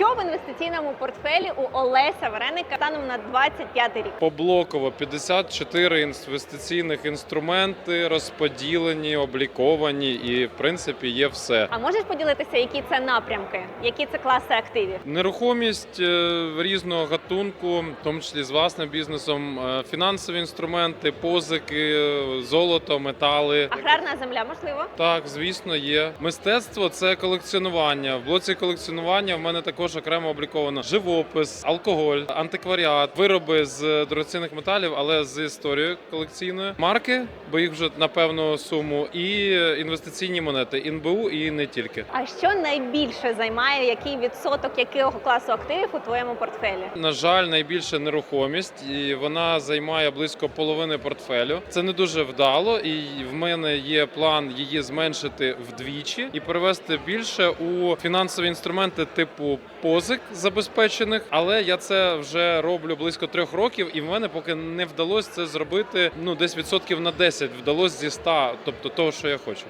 Що в інвестиційному портфелі у Олеся Вареника станом на 25 рік? Поблоково 54 інвестиційних інструменти розподілені, обліковані, і в принципі є все. А можеш поділитися, які це напрямки, які це класи активів? Нерухомість е, різного гатунку, в тому числі з власним бізнесом, е, фінансові інструменти, позики, е, золото, метали. Аграрна земля, можливо? Так, звісно, є. Мистецтво це колекціонування. В блоці колекціонування в мене також окремо обліковано живопис, алкоголь, антикваріат, вироби з дорогоцінних металів, але з історією колекційною, марки, бо їх вже на певну суму, і інвестиційні монети ІНБУ і не тільки. А що найбільше займає, який відсоток якого класу активів у твоєму портфелі? На жаль, найбільше нерухомість, і вона займає близько половини портфелю. Це не дуже вдало, і в мене є план її зменшити вдвічі і перевести більше у фінансові інструменти типу позик забезпечених. Але я це вже роблю близько трьох років, і в мене поки не вдалося це зробити. Ну десь відсотків на 10 вдалося зі 100, тобто того, що я хочу.